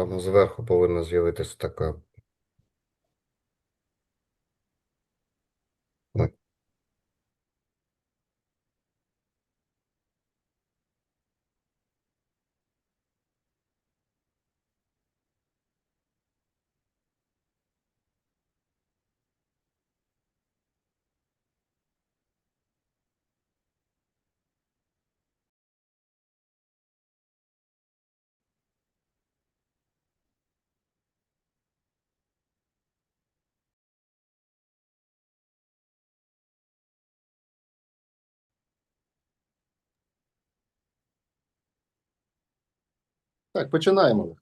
Там зверху повинна з'явитися така. Так. Так, починаємо.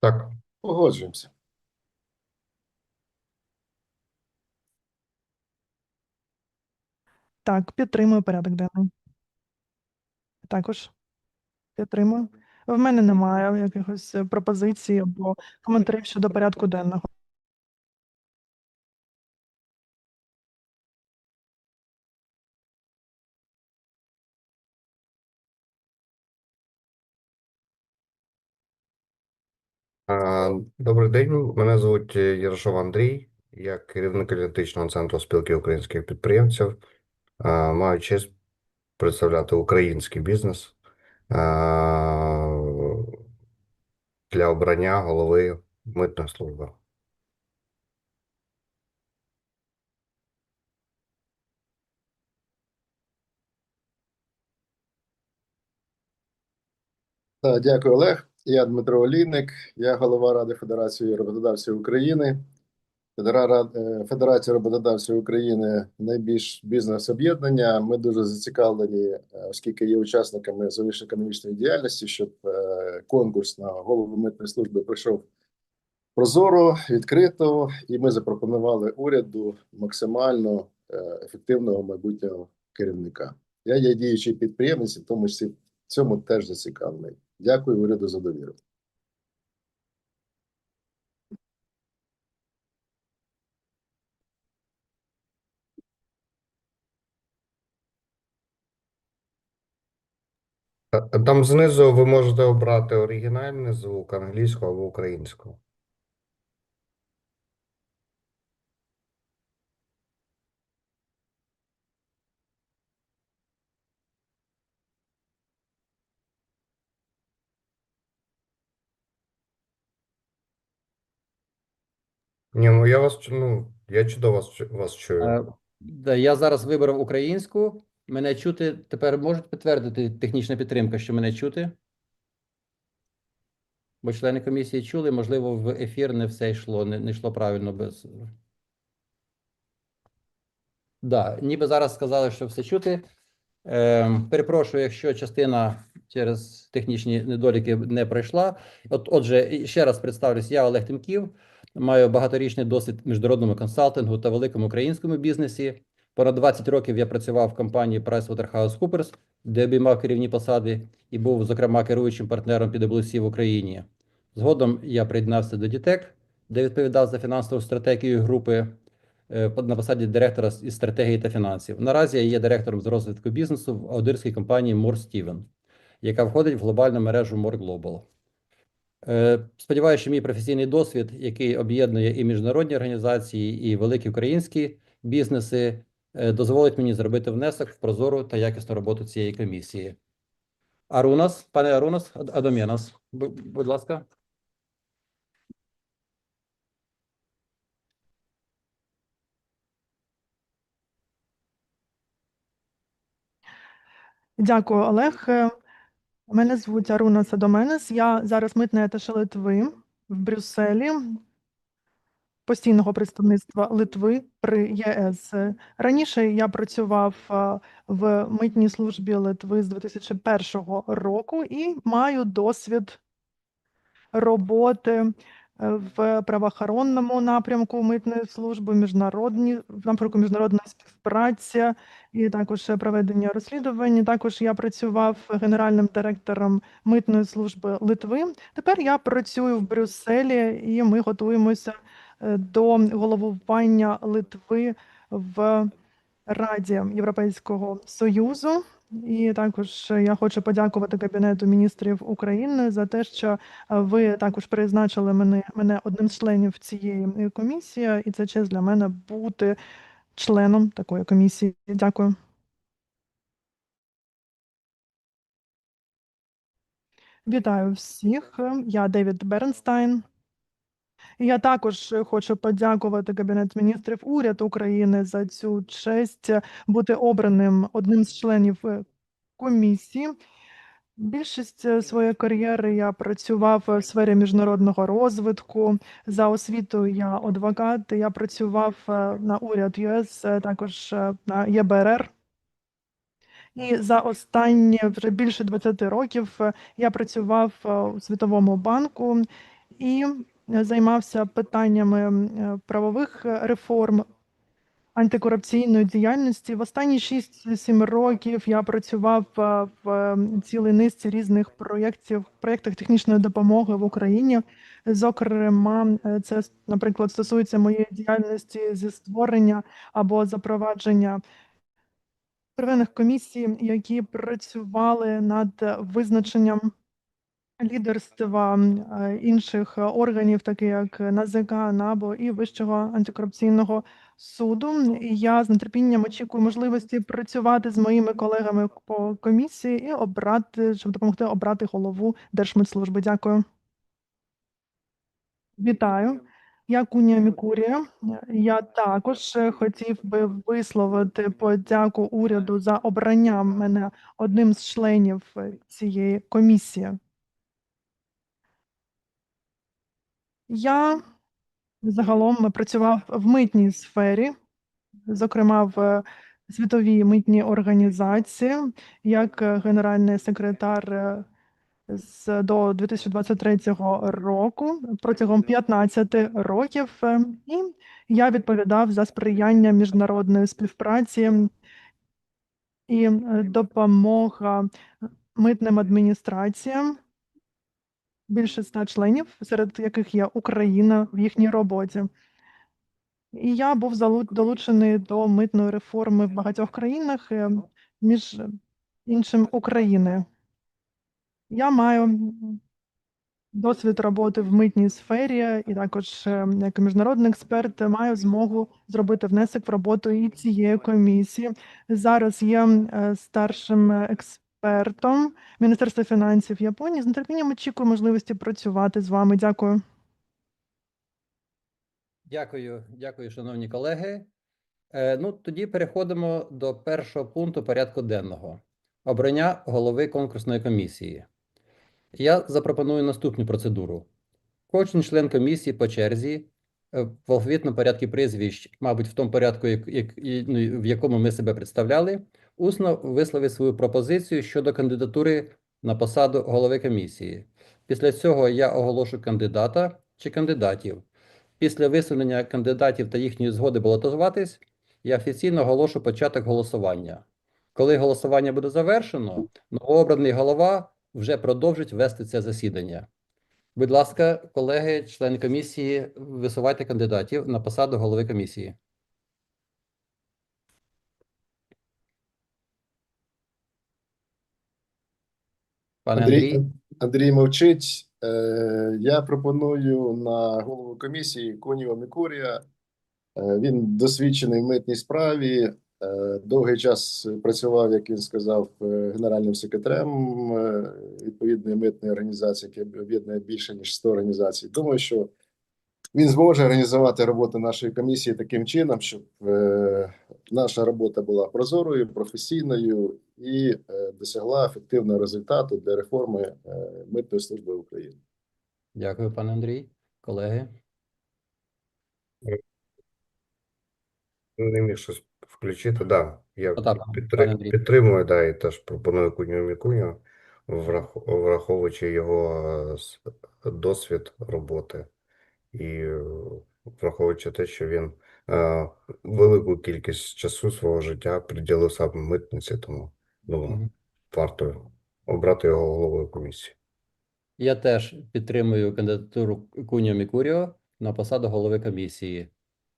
Так. Погоджуємося. Так, підтримую порядок денний. Також підтримую. В мене немає якихось пропозицій або коментарів щодо порядку денного. Добрий день, мене звуть е, Ярошов Андрій. Я керівник аналітичного центру спілки українських підприємців. Маю честь представляти український бізнес для обрання голови митної служби. Дякую, Олег. Я Дмитро Олійник, я голова Ради Федерації роботодавців України. Е, Федерація роботодавців України найбільш бізнес-об'єднання. Ми дуже зацікавлені, е, оскільки є учасниками зовнішньоекономічної діяльності, щоб е, конкурс на голову митної служби пройшов прозоро, відкрито, і ми запропонували уряду максимально ефективного майбутнього керівника. Я є діючий підприємець, в тому числі в цьому теж зацікавлений. Дякую уряду за довіру. Там знизу ви можете обрати оригінальний звук англійського або українського. Ні, ну я вас чу- ну, я чудово вас, вас чую. Е, да, Я зараз вибрав українську. Мене чути. Тепер можуть підтвердити технічна підтримка, що мене чути? Бо члени комісії чули, можливо, в ефір не все йшло, не, не йшло правильно без. Да, ніби зараз сказали, що все чути. Ем, перепрошую, якщо частина через технічні недоліки не пройшла. От, отже, ще раз представлюсь, я Олег Тимків, маю багаторічний досвід в міжнародному консалтингу та великому українському бізнесі. Понад 20 років я працював в компанії PricewaterhouseCoopers, де обіймав керівні посади і був, зокрема, керуючим партнером PwC в Україні. Згодом я приєднався до DTEC, де відповідав за фінансову стратегію групи е, на посаді директора із стратегії та фінансів. Наразі я є директором з розвитку бізнесу в аудиторській компанії More Steven, яка входить в глобальну мережу More Global. Е, Сподіваюся, що мій професійний досвід, який об'єднує і міжнародні організації, і великі українські бізнеси, е, дозволить мені зробити внесок в прозору та якісну роботу цієї комісії. Арунас, пане Арунас, Ад- Адамєнас, будь ласка. Дякую, Олег. Мене звуть Аруна Садоменес. Я зараз митна аташе Литви в Брюсселі, постійного представництва Литви при ЄС. Раніше я працював в митній службі Литви з 2001 року і маю досвід роботи в правоохоронному напрямку митної служби, міжнародні напрямку міжнародної співпраці і також проведення розслідувань. Також я працював генеральним директором митної служби Литви. Тепер я працюю в Брюсселі, і ми готуємося е, до головування Литви в Раді Європейського Союзу. І також я хочу подякувати Кабінету міністрів України за те, що е, ви також призначили мене, мене одним з членів цієї е, комісії, і це честь для мене бути членом такої комісії. Дякую. Вітаю всіх. Я Девід Бернстайн. Я також хочу подякувати Кабінет міністрів уряд України за цю честь бути обраним одним з членів е, комісії. Більшість е, своєї кар'єри я працював в сфері міжнародного розвитку. За освітою я адвокат. Я працював е, на уряд е, також на ЄБРР. І за останні вже більше 20 років я працював у Світовому банку і займався питаннями е, правових реформ, антикорупційної діяльності. В останні 6-7 років я працював е, в цілій низці різних проєктів, проєктах технічної допомоги в Україні. Зокрема, е, це, наприклад, стосується моєї діяльності зі створення або запровадження первинних комісій, які працювали над визначенням лідерства е, інших органів, таких як НАЗК, НАБО і Вищого антикорупційного суду. І я з нетерпінням очікую можливості працювати з моїми колегами по комісії і обрати, щоб допомогти обрати голову Держмитслужби. Дякую. Вітаю. Я Кунія Мікурія. Я також е, хотів би висловити подяку уряду за обрання мене одним з членів е, цієї комісії. Я загалом працював в митній сфері, зокрема в е, світовій митній організації, як е, генеральний секретар е, з до 2023 року протягом 15 років, е, і я відповідав за сприяння міжнародної співпраці і е, допомога митним адміністраціям. Більше ста членів, серед яких є Україна в їхній роботі. І я був долучений до митної реформи в багатьох країнах, е, між іншим України. Я маю досвід роботи в митній сфері і також е, як міжнародний експерт маю змогу зробити внесок в роботу і цієї комісії. Зараз є е, старшим експертом Міністерства фінансів Японії. З нетерпінням очікую можливості працювати з вами. Дякую. Дякую, дякую, шановні колеги. Е, ну, тоді переходимо до першого пункту порядку денного: обрання голови конкурсної комісії. Я запропоную наступну процедуру. Кожен член комісії по черзі в алфавітному порядку прізвищ, мабуть, в тому порядку, як, як, ну, в якому ми себе представляли, усно висловить свою пропозицію щодо кандидатури на посаду голови комісії. Після цього я оголошу кандидата чи кандидатів. Після висунення кандидатів та їхньої згоди балотуватись, я офіційно оголошу початок голосування. Коли голосування буде завершено, новообраний голова вже продовжить вести це засідання. Будь ласка, колеги, члени комісії, висувайте кандидатів на посаду голови комісії. Пане Андрій, Андрій, Андрій мовчить. Е, Я пропоную на голову комісії Коніва Мікурія. Е, Він досвідчений в митній справі. Е, Довгий час працював, як він сказав, е, генеральним секретарем е, відповідної митної організації, яка об'єднує більше ніж 100 організацій. Думаю, що він зможе організувати роботу нашої комісії таким чином, щоб наша робота була прозорою, професійною і досягла ефективного результату для реформи митної служби України. дякую, пане Андрій. Колеги, Не міг щось включити, да. Я Ну, так, підтри- підтримую, да, і теж пропоную Куню Мікуню, врах- враховуючи його е, досвід роботи і е, враховуючи те, що він е, велику кількість часу свого життя приділив саме митниці, тому думаю, Мгм. варто обрати його головою комісії. я теж підтримую кандидатуру Куньо Мікуріо на посаду голови комісії.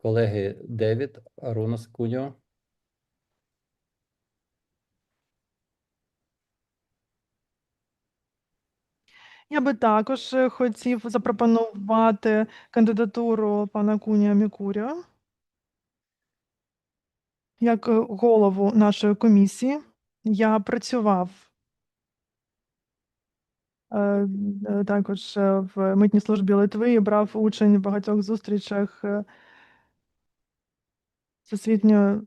Колеги Девід, Арунас Куньо. Я би також е, хотів запропонувати кандидатуру пана Куня Мікуріо як е, голову нашої комісії. Я працював е, також в митній службі Литви і брав участь в багатьох зустрічах Всесвітньої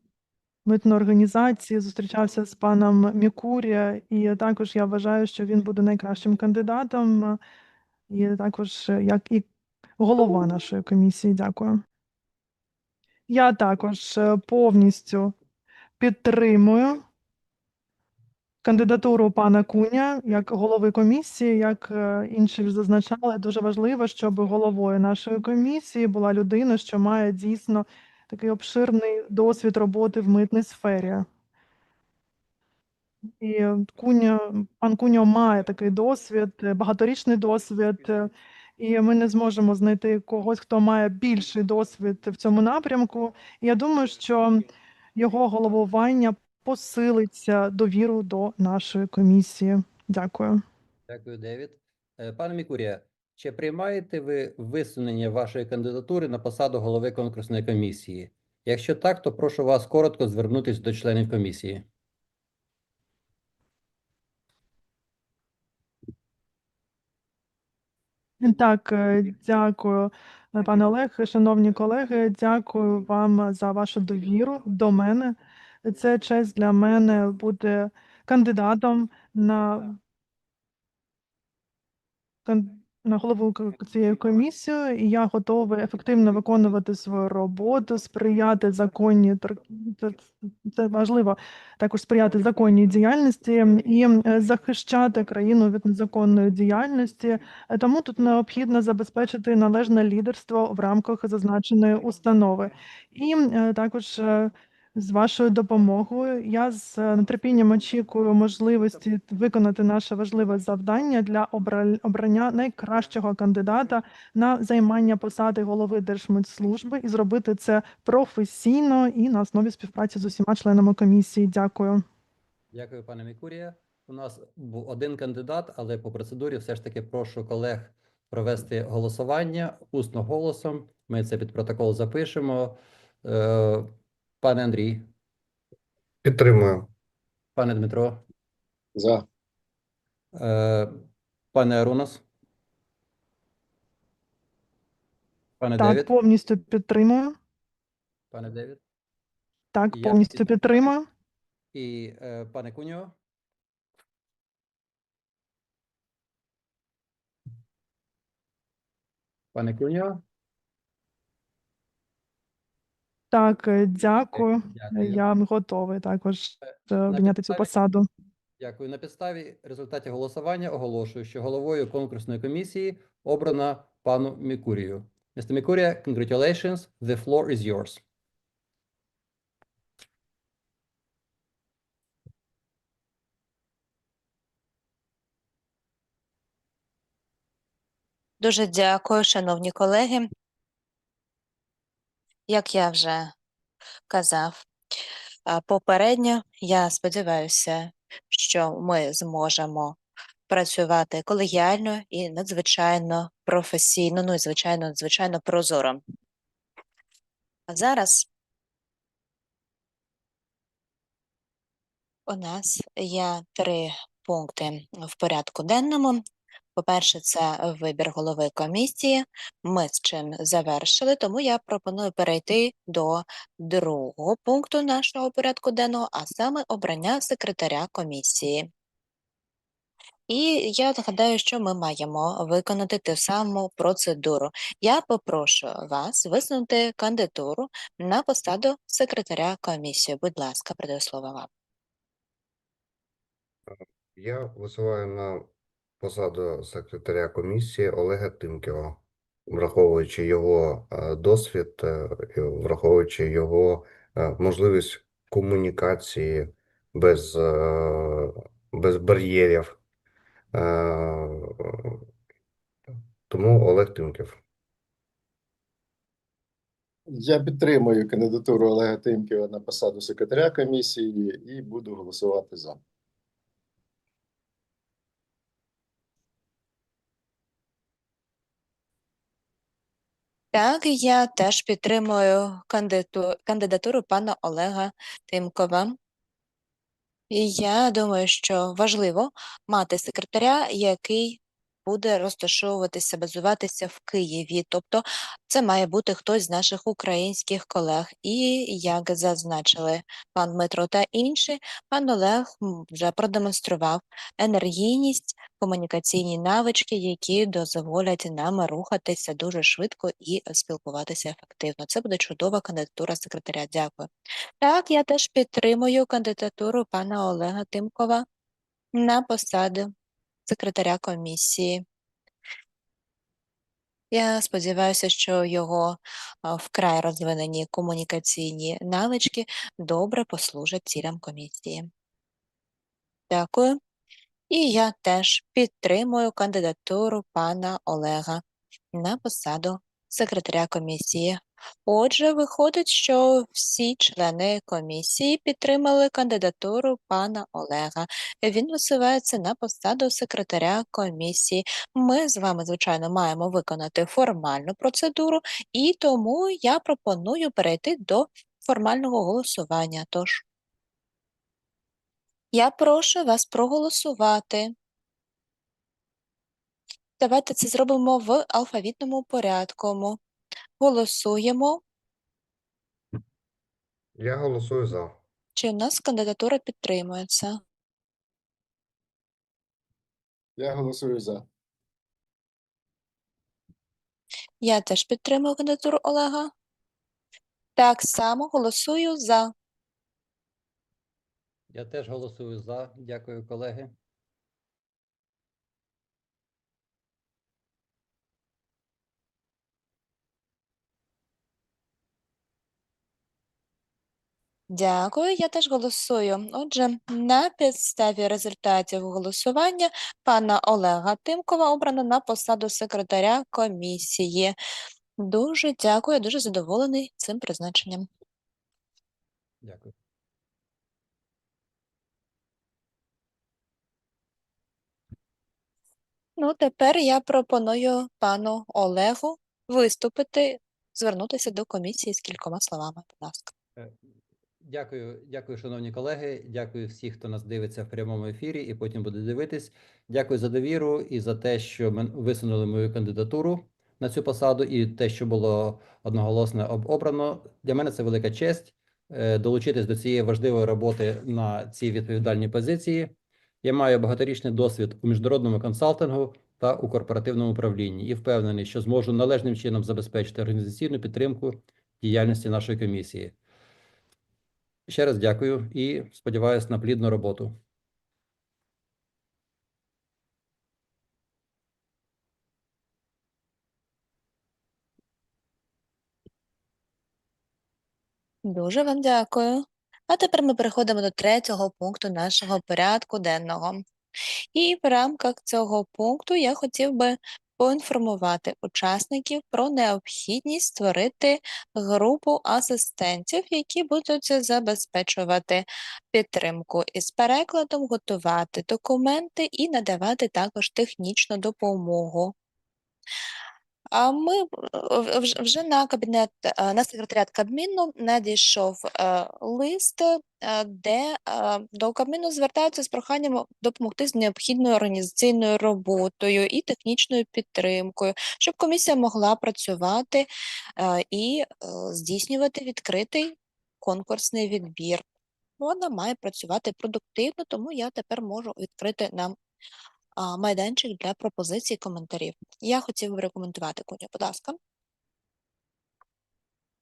митної організації, зустрічався з паном Мікурія, і також я вважаю, що він буде найкращим кандидатом, і також як і голова нашої комісії. Дякую. Я також е, повністю підтримую кандидатуру пана Куня як голови комісії, як е, інші зазначали, дуже важливо, щоб головою нашої комісії була людина, що має дійсно такий обширний досвід роботи в митній сфері. І Куня, пан Куньо має такий досвід, багаторічний досвід, і ми не зможемо знайти когось, хто має більший досвід в цьому напрямку. І я думаю, що його головування посилиться довіру до нашої комісії. Дякую. Дякую, Девід. Е, Пане Мікурія, чи приймаєте ви висунення вашої кандидатури на посаду голови конкурсної комісії? Якщо так, то прошу вас коротко звернутися до членів комісії. Так, е, дякую, е, пане Олег. Шановні колеги, дякую вам за вашу довіру до мене. Це честь для мене бути кандидатом на, на голову цієї комісії, і я готовий ефективно виконувати свою роботу, сприяти законній це, це важливо також сприяти законній діяльності і захищати країну від незаконної діяльності. Тому тут необхідно забезпечити належне лідерство в рамках зазначеної установи. І також е, з вашою допомогою я з е, нетерпінням очікую можливості виконати наше важливе завдання для обрання найкращого кандидата на займання посади голови Держмитслужби і зробити це професійно і на основі співпраці з усіма членами комісії. Дякую. Дякую, пане Мікурія. У нас був один кандидат, але по процедурі все ж таки прошу колег провести голосування усно голосом. Ми це під протокол запишемо. Пане Андрій, Підтримую. пане Дмитро, За е, пане Арунас, пане Так, Девід, повністю підтримую. пане Девід Так, Я повністю під- підтримую. і е, пане Куньо. Пане Куньо, Так, е, дякую. Дякую. Я готовий також е, обійняти цю підставі- посаду. Дякую. На підставі результатів голосування оголошую, що головою конкурсної комісії обрано пану Мікурію. Mr. Мікурія, congratulations. The floor is yours. Дуже дякую, шановні колеги. Як я вже казав попередньо, я сподіваюся, що ми зможемо працювати колегіально і надзвичайно професійно, ну і звичайно, надзвичайно прозоро. А зараз у нас є три пункти в порядку денному. По-перше, це вибір голови комісії. Ми з чим завершили, тому я пропоную перейти до другого пункту нашого порядку денного, а саме обрання секретаря комісії. І я нагадаю, що ми маємо виконати ту саму процедуру. Я попрошу вас висунути кандидатуру на посаду секретаря комісії. Будь ласка, передаю слово вам. Я висуваю на посаду секретаря комісії Олега Тимківа, враховуючи його е, досвід, е, враховуючи його е, можливість комунікації без, без бар'єрів. Тому Олег Тимків. Я підтримую кандидатуру Олега Тимківа на посаду секретаря комісії і буду голосувати за. Так, я теж підтримую кандидату- кандидатуру пана Олега Тимкова. І я думаю, що важливо мати секретаря, який буде розташовуватися, базуватися в Києві. Тобто це має бути хтось з наших українських колег. І як зазначили пан Дмитро та інші, пан Олег вже продемонстрував енергійність, комунікаційні навички, які дозволять нам рухатися дуже швидко і спілкуватися ефективно. Це буде чудова кандидатура секретаря. Дякую. Так, я теж підтримую кандидатуру пана Олега Тимкова на посаду секретаря комісії. Я сподіваюся, що його вкрай розвинені комунікаційні навички добре послужать цілям комісії. Дякую. І я теж підтримую кандидатуру пана Олега на посаду секретаря комісії. Отже, виходить, що всі члени комісії підтримали кандидатуру пана Олега. Він висувається на посаду секретаря комісії. Ми з вами, звичайно, маємо виконати формальну процедуру, і тому я пропоную перейти до формального голосування. Тож я прошу вас проголосувати. Давайте це зробимо в алфавітному порядку. Голосуємо. Я голосую за. Чи у нас кандидатура підтримується? Я голосую за. Я теж підтримую кандидатуру Олега. Так само голосую за. Я теж голосую за. Дякую, колеги. Дякую, я теж голосую. Отже, на підставі результатів голосування пана Олега Тимкова обрано на посаду секретаря комісії. Дуже дякую, дуже задоволений цим призначенням. Дякую. Ну, тепер я пропоную пану Олегу виступити, звернутися до комісії з кількома словами. Будь ласка. Дякую, дякую, шановні колеги. Дякую всіх, хто нас дивиться в прямому ефірі і потім буде дивитись. Дякую за довіру і за те, що мен- висунули мою кандидатуру на цю посаду, і те, що було одноголосно обрано. Для мене це велика честь е, долучитись до цієї важливої роботи на цій відповідальній позиції. Я маю багаторічний досвід у міжнародному консалтингу та у корпоративному управлінні і впевнений, що зможу належним чином забезпечити організаційну підтримку діяльності нашої комісії. Ще раз дякую і сподіваюся на плідну роботу. Дуже вам дякую. А тепер ми переходимо до третього пункту нашого порядку денного. І в рамках цього пункту я хотів би поінформувати учасників про необхідність створити групу асистентів, які будуть забезпечувати підтримку із перекладом, готувати документи і надавати також технічну допомогу. А ми вж- вже на кабінет е, на секретаріат Кабміну надійшов е, лист, де до Кабміну звертаються з проханням допомогти з необхідною організаційною роботою і технічною підтримкою, щоб комісія могла працювати е, і е, здійснювати відкритий конкурсний відбір. Вона має працювати продуктивно, тому я тепер можу відкрити нам майданчик для пропозицій коментарів. Я хотів би рекомендувати Куню, будь ласка.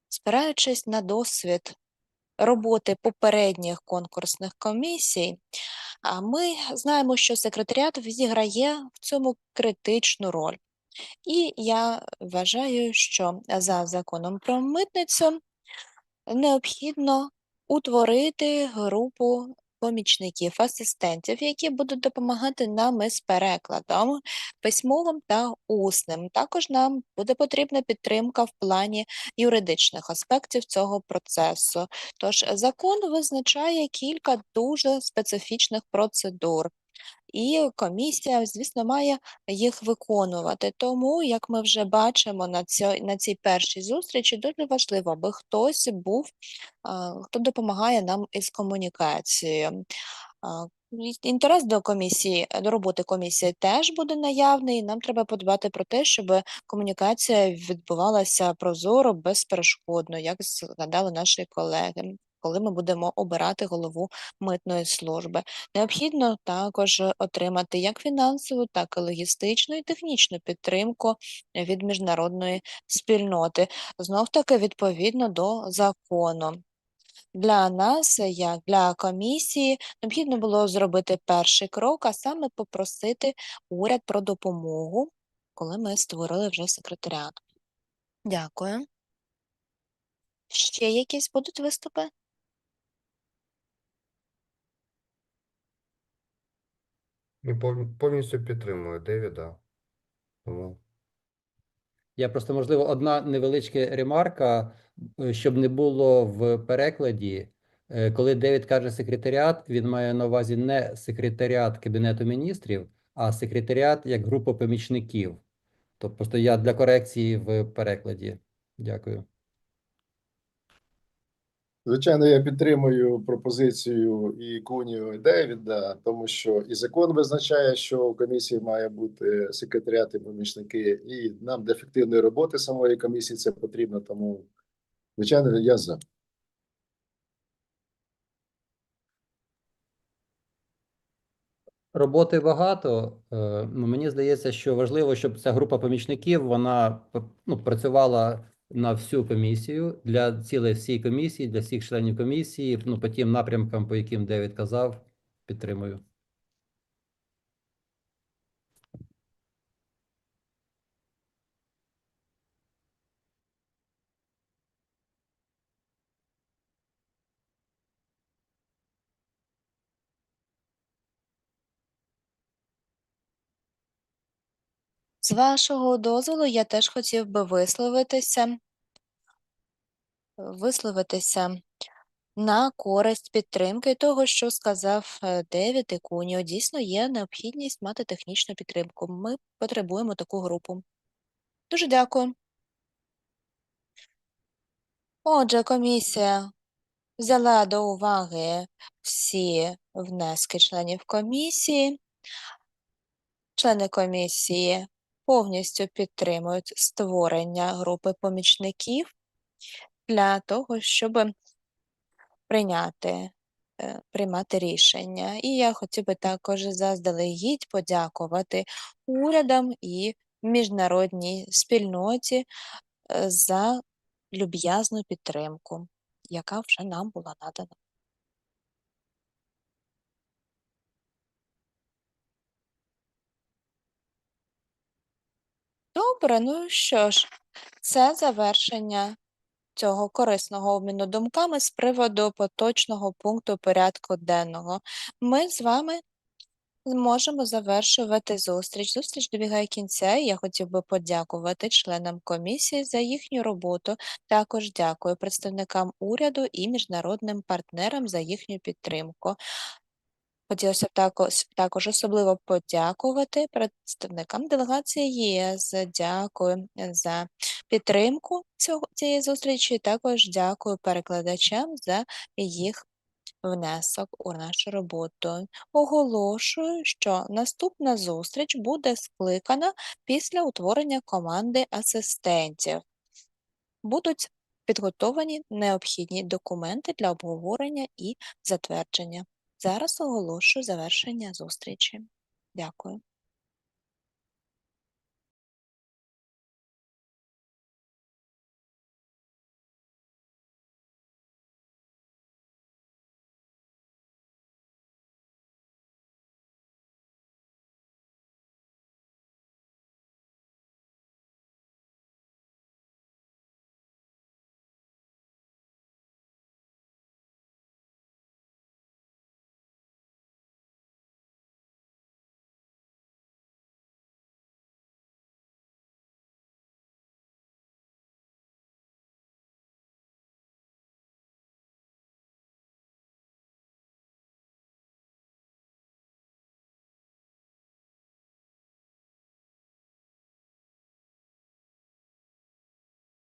Спираючись на досвід роботи попередніх конкурсних комісій, ми знаємо, що секретаріат відіграє в цьому критичну роль. І я вважаю, що за законом про митницю необхідно утворити групу помічників, асистентів, які будуть допомагати нам із перекладом письмовим та усним. Також нам буде потрібна підтримка в плані юридичних аспектів цього процесу. Тож закон визначає кілька дуже специфічних процедур. І комісія, звісно, має їх виконувати. Тому, як ми вже бачимо на цій, на цій першій зустрічі, дуже важливо, аби хтось був, хто допомагає нам із комунікацією. Інтерес до комісії, до роботи комісії теж буде наявний. Нам треба подбати про те, щоб комунікація відбувалася прозоро, безперешкодно, як згадали наші колеги, коли ми будемо обирати голову митної служби. Необхідно також отримати як фінансову, так і логістичну і технічну підтримку від міжнародної спільноти, знов таки відповідно до закону. Для нас, як для комісії, необхідно було зробити перший крок, а саме попросити уряд про допомогу, коли ми створили вже секретаріат. Дякую. Ще якісь будуть виступи? І повністю підтримую Девіда. Тому Я просто, можливо, одна невеличка ремарка, е, щоб не було в перекладі. Е, Коли Девід каже секретаріат, він має на увазі не секретаріат Кабінету міністрів, а секретаріат як група помічників. Тобто просто я для корекції в перекладі. Дякую. Звичайно, я підтримую пропозицію і Кунію, і Девіда, тому що і закон визначає, що у комісії має бути секретаріат і помічники, і нам для ефективної роботи самої комісії це потрібно. Тому, звичайно, я за. Роботи багато. е, Ну, мені здається, що важливо, щоб ця група помічників вона ну, працювала на всю комісію для цілої всієї комісії, для всіх членів комісії. Ну, по тим напрямкам, по яким Девід казав, підтримую. З вашого дозволу, я теж хотів би висловитися, висловитися на користь підтримки того, що сказав е, Девід і Куніо. Дійсно, є необхідність мати технічну підтримку. Ми потребуємо таку групу. Дуже дякую. Отже, комісія взяла до уваги всі внески членів комісії. Члени комісії повністю підтримують створення групи помічників для того, щоб прийняти, е, приймати рішення. І я хотів би також заздалегідь подякувати урядам і міжнародній спільноті е, за люб'язну підтримку, яка вже нам була надана. Добре, ну що ж, це завершення цього корисного обміну думками з приводу поточного пункту порядку денного. Ми з вами можемо завершувати зустріч. Зустріч добігає кінця, і я хотів би подякувати членам комісії за їхню роботу. Також дякую представникам уряду і міжнародним партнерам за їхню підтримку. Хотілося б також, також особливо подякувати представникам делегації ЄС. Дякую за підтримку цього, цієї зустрічі. Також дякую перекладачам за їх внесок у нашу роботу. Оголошую, що наступна зустріч буде скликана після утворення команди асистентів. Будуть підготовані необхідні документи для обговорення і затвердження. Зараз оголошую завершення зустрічі. Дякую.